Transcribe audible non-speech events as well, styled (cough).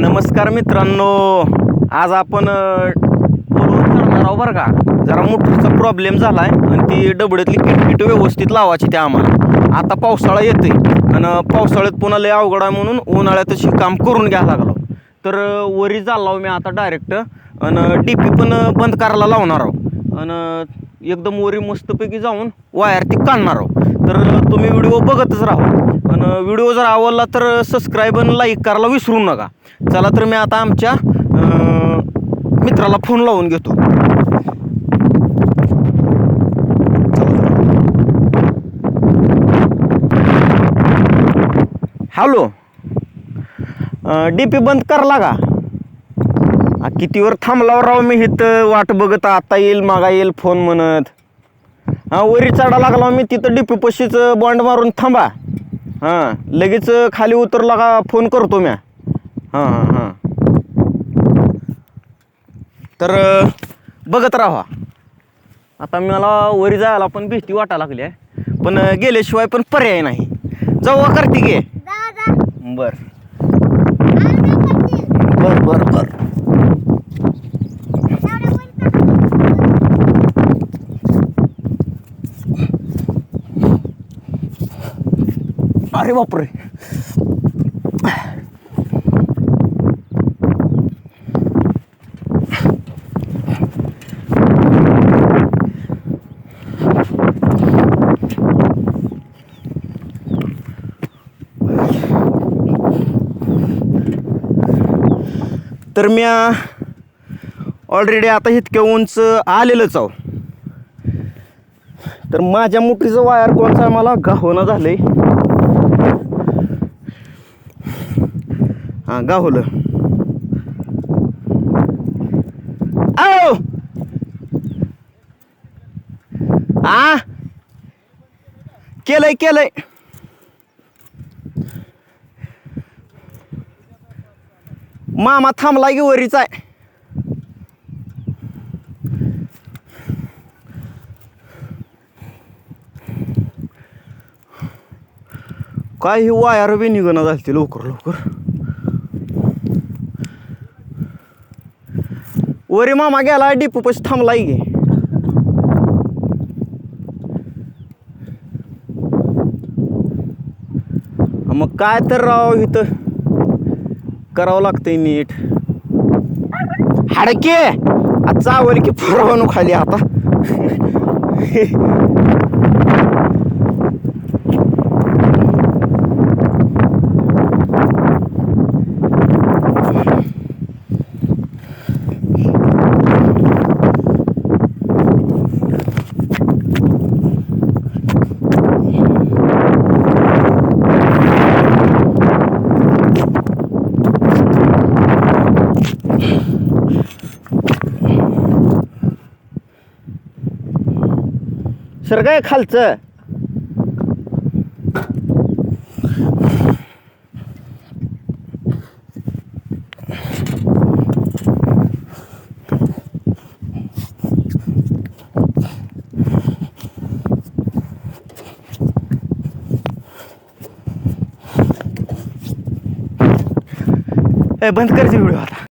नमस्कार मित्रांनो. आज आपण करणार आहोत बरं का. जरा मोटरचा प्रॉब्लेम झाला आहे आणि ती डबड्यातली किटकिट व्यवस्थित लावायची त्या आम्हाला. आता पावसाळा येते आणि पावसाळ्यात पुन्हा लय अवघड आहे म्हणून उन्हाळ्यातच हे काम करून घ्यायला लागलो. तर वरी झाला मी आता डायरेक्ट आणि डी पी पण बंद करायला लावणार आहो आणि एकदम वरी मस्तपैकी जाऊन वायर ती काढणार आहो तर तुम्ही व्हिडिओ बघतच राहा. आणि व्हिडिओ जर आवडला तर सबस्क्राईब आणि लाईक करायला विसरू नका. चला तर मी आता आमच्या मित्राला फोन लावून घेतो. हॅलो डी पी बंद करला का? कितीवर किती थांबलावर राव मी इथं वाट बघत. आता येईल मागा येईल फोन म्हणत. हा वरी चढा लागला मी तिथं डीपी पशीच बॉन्ड मारून थांबा. हां लगेच खाली उतरला का फोन करतो म्या. हां हां हां. तर बघत राहा. आता मला वरी जायला पण भीती वाटा लागली आहे. पण गेल्याशिवाय पण पर्याय नाही. जाऊ करते गे बर. बर बर बर. अरे बापरे. तर मी ऑलरेडी आता इतक्या उंच आलेलंच आहो. तर माझ्या मुठीचं वायर कोणचा मला मला झालं आहे हां गावलं आओ आ? केलंय केलंय. मामा थांबला की वरीच आहे. काय ही वायर बी निघणं झाली लवकर लवकर. वरी मामा गेला डिपू पशी थांबलाय गे मग काय तर राव इथं करावं लागतंय नीट. हाडके! आज चावल की फरवणू खाली आता. (laughs) सर काय खालचं? ए बंद करायची व्हिडिओ आता.